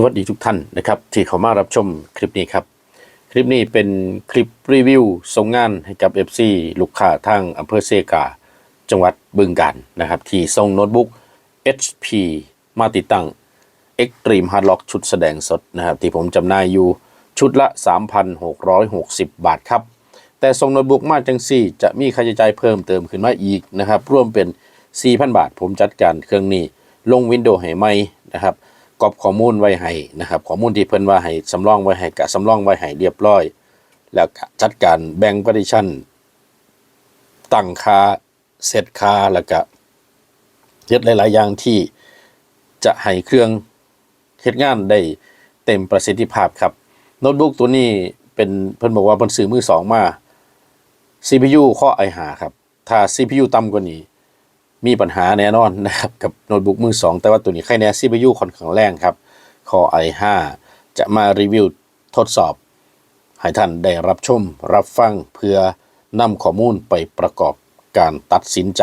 สวัสดีทุกท่านนะครับที่เข้ามารับชมคลิปนี้ครับ คลิปนี้เป็นคลิปรีวิวส่งงานให้กับ FC ลูกค้าทางอำเภอเซกา จังหวัดบึงกาฬนะครับ ที่ส่งโน้ตบุ๊ก HP มาติดตั้ง Extreme Hard Lock ชุดแสดงสดนะครับ ที่ผมจำหน่ายอยู่ชุดละ 3,660 บาทครับ แต่ส่งโน้ตบุ๊กมาจังซี่ จะมีค่าใช้จ่ายเพิ่มเติมขึ้นมาอีกนะครับรวมเป็น 4,000 บาท ผมจัดการเครื่องนี้ลงวินโดว์ให้ใหม่นะครับ กอบข้อมูลไว้ให้นะครับข้อมูลที่เพิ่นว่าให้สำรองไว้ให้กะสำรองไว้ให้เรียบร้อย แล้วก็จัดการแบ่งปฏิชันตั้งค่าเซตค่าแล้วก็เฮ็ดหลาย ๆ อย่างที่จะให้เครื่องเฮ็ดงานได้เต็มประสิทธิภาพครับโน้ตบุ๊กตัวนี้เป็นเพิ่นบอกว่าเพิ่นซื้อมือสองมา CPU ข้อ i5 ครับ ถ้า CPU ต่ำกว่านี้ มีปัญหาแน่นอนนะครับกับโน้ตบุ๊กมือสองแต่ว่าตัวนี้ใครแน่ CPU ค่อนข้างแรงครับ Core i5 จะมารีวิวทดสอบ ให้ท่านได้รับชม รับฟังเพื่อนำข้อมูลไปประกอบการตัดสินใจ